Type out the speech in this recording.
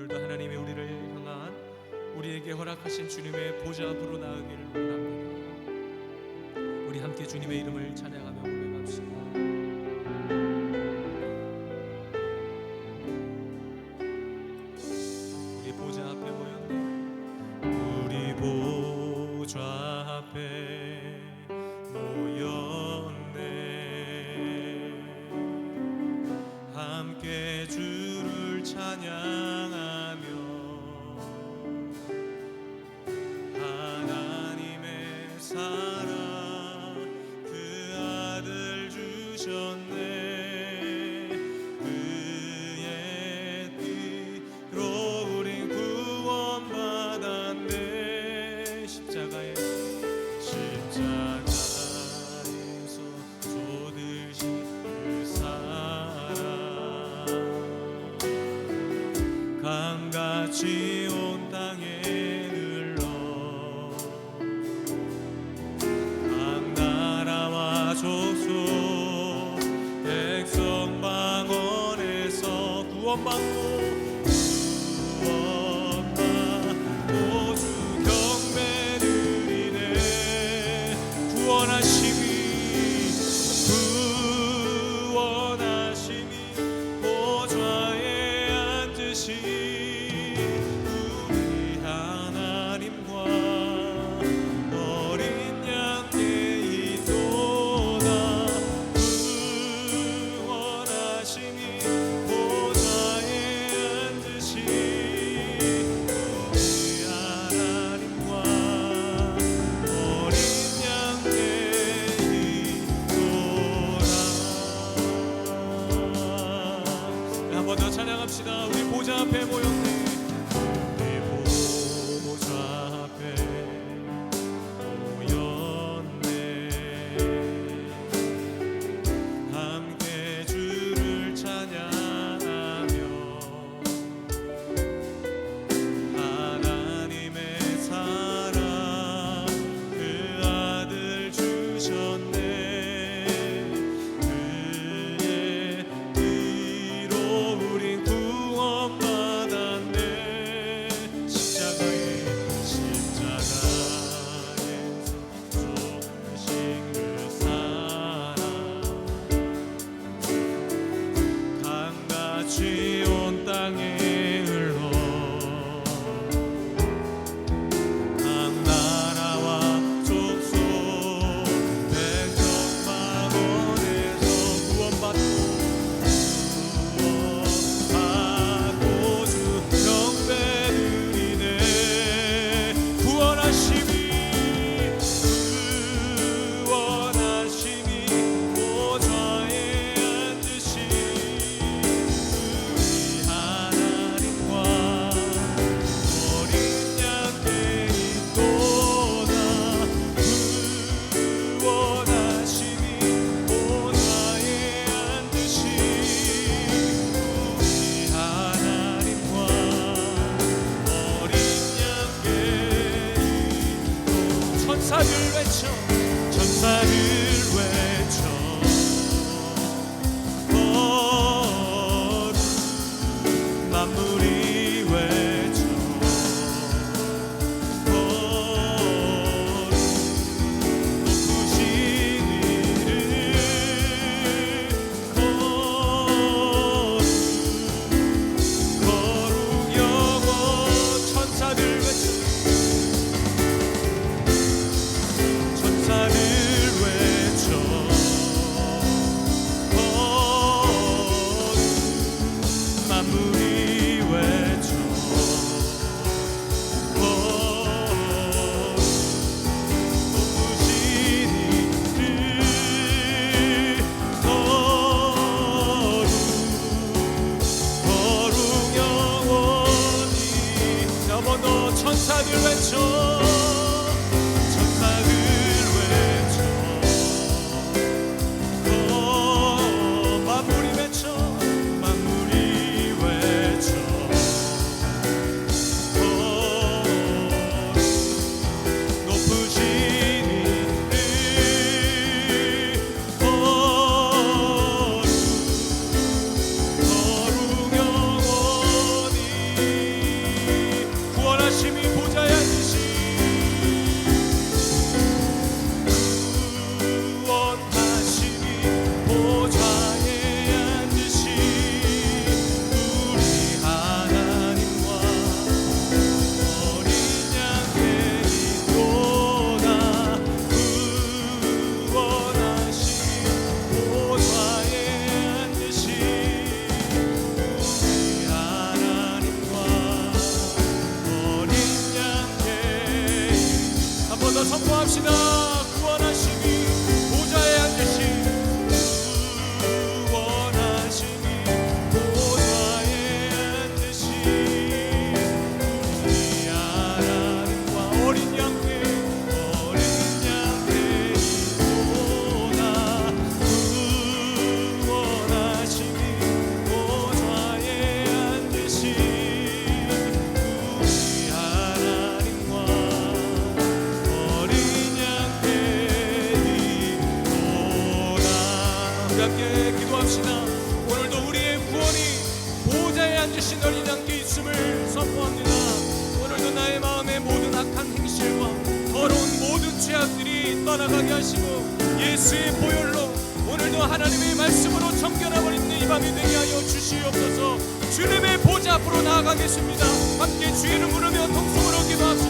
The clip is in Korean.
오늘도 하나님이 우리를 향한 우리에게 허락하신 주님의 보좌 앞으로 나아가기를 원합니다. 우리 함께 주님의 이름을 찬양하며 고백합시다. 보좌 앞에 我们不 me voy 한번 사들 외쳐. 선포합시다 우리 함께 기도합시다. 오늘도 우리의 구원이 보좌에 앉으신 어린 양께 있음을 선포합니다. 오늘도 나의 마음의 모든 악한 행실과 더러운 모든 죄악들이 떠나가게 하시고 예수의 보혈로 오늘도 하나님의 말씀으로 정결해버리는 이 밤이 되게 하여 주시옵소서. 주님의 보좌 앞으로 나아가겠습니다. 함께 주의를 부르며 통성으로 기도합시다